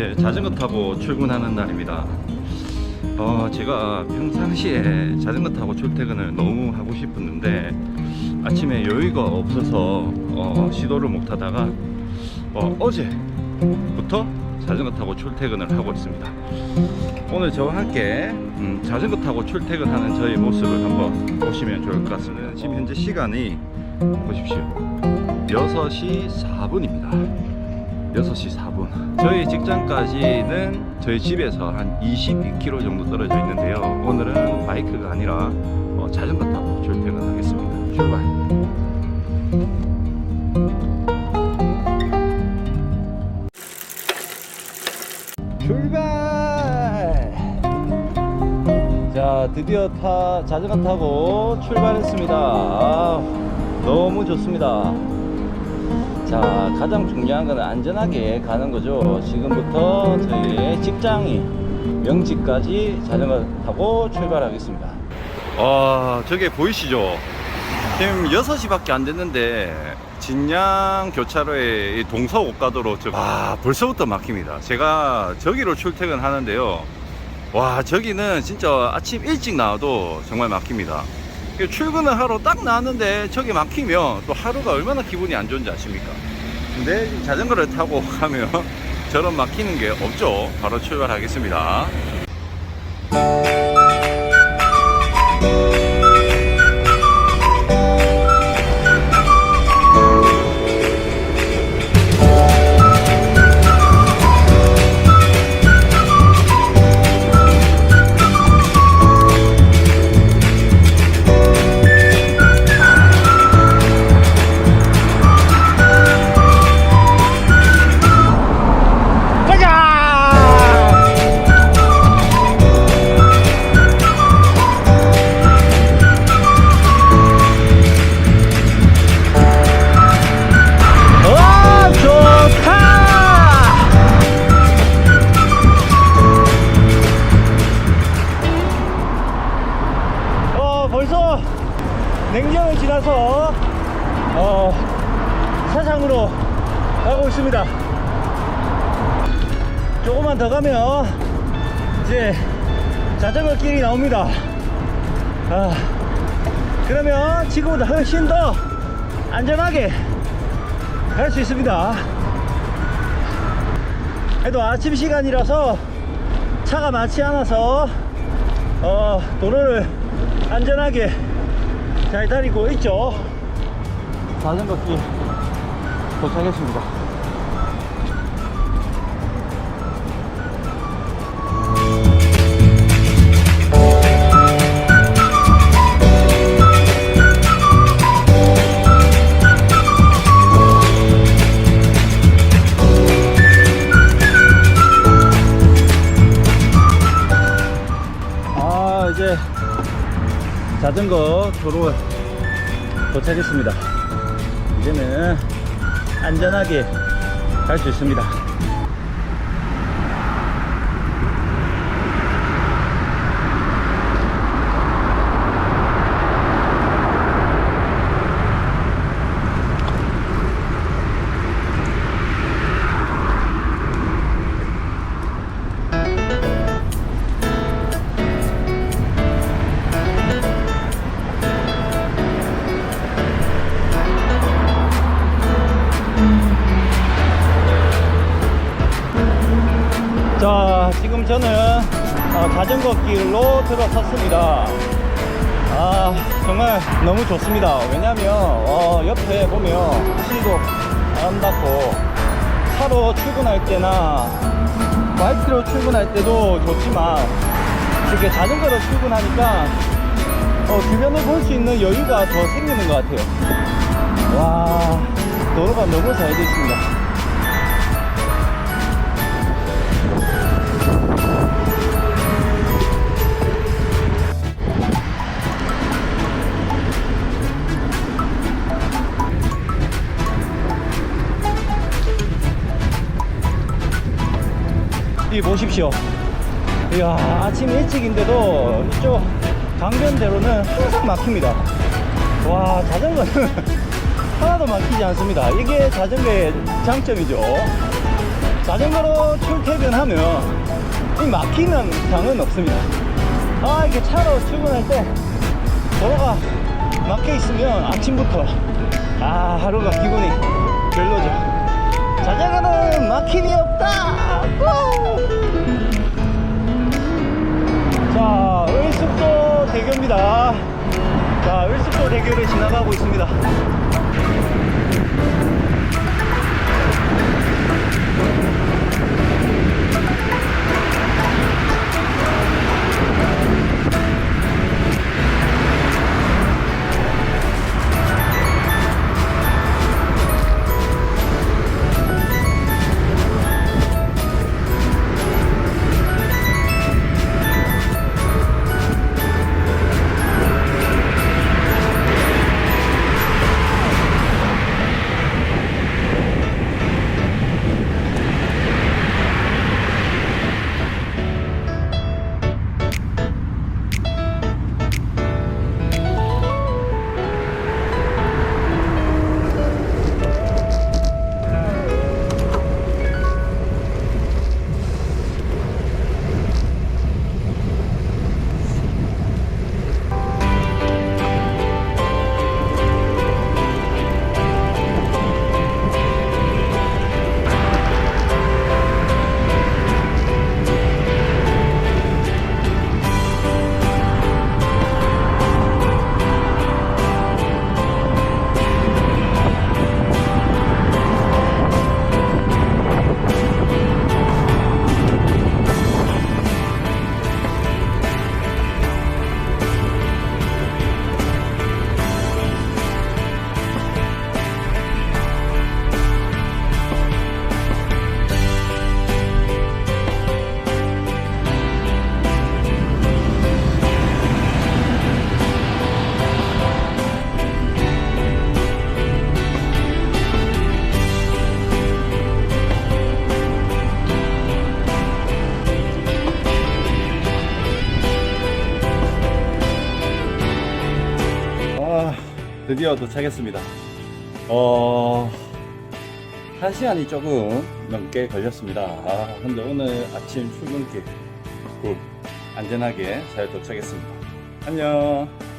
이제 자전거 타고 출근하는 날입니다. 어, 제가 평상시에 자전거 타고 출퇴근을 너무 하고 싶었는데 아침에 여유가 없어서 어, 시도를 못 하다가 어, 어제부터 자전거 타고 출퇴근을 하고 있습니다. 오늘 저와 함께 음, 자전거 타고 출퇴근하는 저의 모습을 한번 보시면 좋을 것 같습니다. 지금 현재 시간이 보십시오. 6시 4분입니다. 6시 4분. 저희 직장까지는 저희 집에서 한 22km 정도 떨어져 있는데요. 오늘은 바이크가 아니라 어, 자전거 타고 출퇴근하겠습니다. 출발. 자, 드디어 타, 자전거 타고 출발했습니다. 아, 너무 좋습니다. 자, 가장 중요한 건 안전하게 가는 거죠. 지금부터 저희 직장이 명지까지 자전거 타고 출발하겠습니다. 아, 저게 보이시죠? 지금 6시밖에 안 됐는데 진양 교차로에 이 동서 옷가도로 저, 아, 벌써부터 막힙니다. 제가 저기로 출퇴근하는데요. 와, 저기는 진짜 아침 일찍 나와도 정말 막힙니다. 출근을 하러 딱 나왔는데 저기 막히면 또 하루가 얼마나 기분이 안 좋은지 아십니까? 근데 자전거를 타고 가면 저런 막히는 게 없죠. 바로 출발하겠습니다. 있습니다. 조금만 더 가면 이제 자전거 길이 나옵니다. 아, 그러면 지금보다 훨씬 더 안전하게 갈 수 있습니다. 그래도 아침 시간이라서 차가 많지 않아서 어, 도로를 안전하게 잘 다니고 있죠. 자전거 길 도착했습니다. 자전거 도로 도착했습니다. 이제는 안전하게 갈 수 있습니다 자 지금 저는 어, 자전거 길로 들어섰습니다. 아 정말 너무 좋습니다. 왜냐면 어, 옆에 보면 시도 아름답고 차로 출근할 때나 바이크로 출근할 때도 좋지만 이렇게 자전거로 출근하니까 어, 주변을 볼 수 있는 여유가 더 생기는 것 같아요. 와 도로가 너무 잘 되어 있습니다 이 보십시오. 이야, 아침 일찍인데도 이쪽 강변대로는 항상 막힙니다. 와, 자전거는 하나도 막히지 않습니다. 이게 자전거의 장점이죠. 자전거로 출퇴근하면 이 막히는 장은 없습니다. 아 이렇게 차로 출근할 때 도로가 막혀 있으면 아침부터 아 하루가 기분이 별로죠. 자전거는 막힘이 없다. 우! 자 을숙도 대교입니다. 자 을숙도 대교를 지나가고 있습니다. 드디어 도착했습니다. 어, 한 시간이 조금 넘게 걸렸습니다. 아, 근데 오늘 아침 출근길 굿 안전하게 잘 도착했습니다. 안녕.